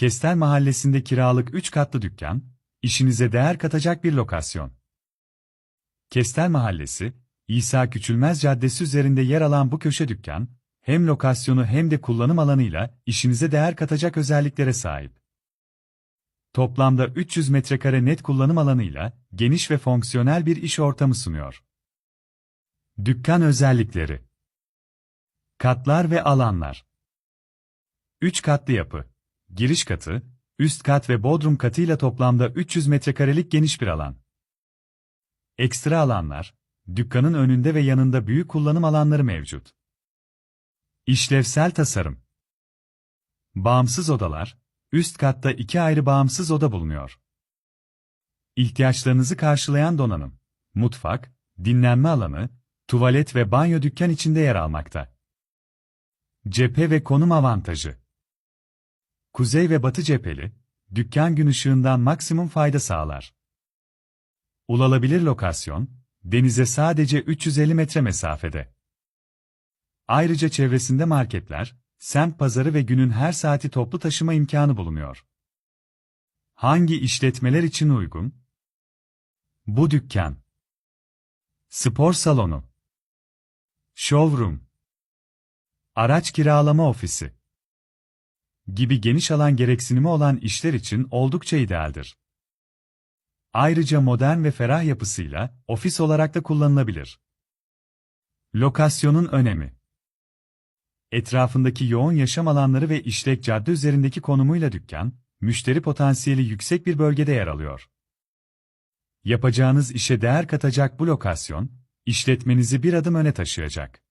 Kestel Mahallesi'nde kiralık 3 katlı dükkan, işinize değer katacak bir lokasyon. Kestel Mahallesi, İsa Küçülmez Caddesi üzerinde yer alan bu köşe dükkan, hem lokasyonu hem de kullanım alanıyla işinize değer katacak özelliklere sahip. Toplamda 300 metrekare net kullanım alanıyla geniş ve fonksiyonel bir iş ortamı sunuyor. Dükkan özellikleri Katlar ve alanlar 3 katlı yapı Giriş katı, üst kat ve bodrum katıyla toplamda 300 metrekarelik geniş bir alan. Ekstra alanlar, dükkanın önünde ve yanında büyük kullanım alanları mevcut. İşlevsel tasarım. Bağımsız odalar, üst katta iki ayrı bağımsız oda bulunuyor. İhtiyaçlarınızı karşılayan donanım, mutfak, dinlenme alanı, tuvalet ve banyo dükkan içinde yer almakta. Cephe ve konum avantajı. Kuzey ve batı cepheli, dükkan gün ışığından maksimum fayda sağlar. Ulaşılabilir lokasyon, denize sadece 350 metre mesafede. Ayrıca çevresinde marketler, semt pazarı ve günün her saati toplu taşıma imkanı bulunuyor. Hangi işletmeler için uygun? Bu dükkan. Spor salonu. Showroom. Araç kiralama ofisi gibi geniş alan gereksinimi olan işler için oldukça idealdir. Ayrıca modern ve ferah yapısıyla ofis olarak da kullanılabilir. Lokasyonun önemi Etrafındaki yoğun yaşam alanları ve işlek cadde üzerindeki konumuyla dükkan, müşteri potansiyeli yüksek bir bölgede yer alıyor. Yapacağınız işe değer katacak bu lokasyon, işletmenizi bir adım öne taşıyacak.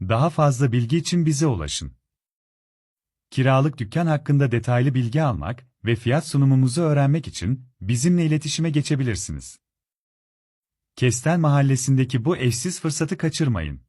Daha fazla bilgi için bize ulaşın. Kiralık dükkan hakkında detaylı bilgi almak ve fiyat sunumumuzu öğrenmek için bizimle iletişime geçebilirsiniz. Kestel Mahallesi'ndeki bu eşsiz fırsatı kaçırmayın.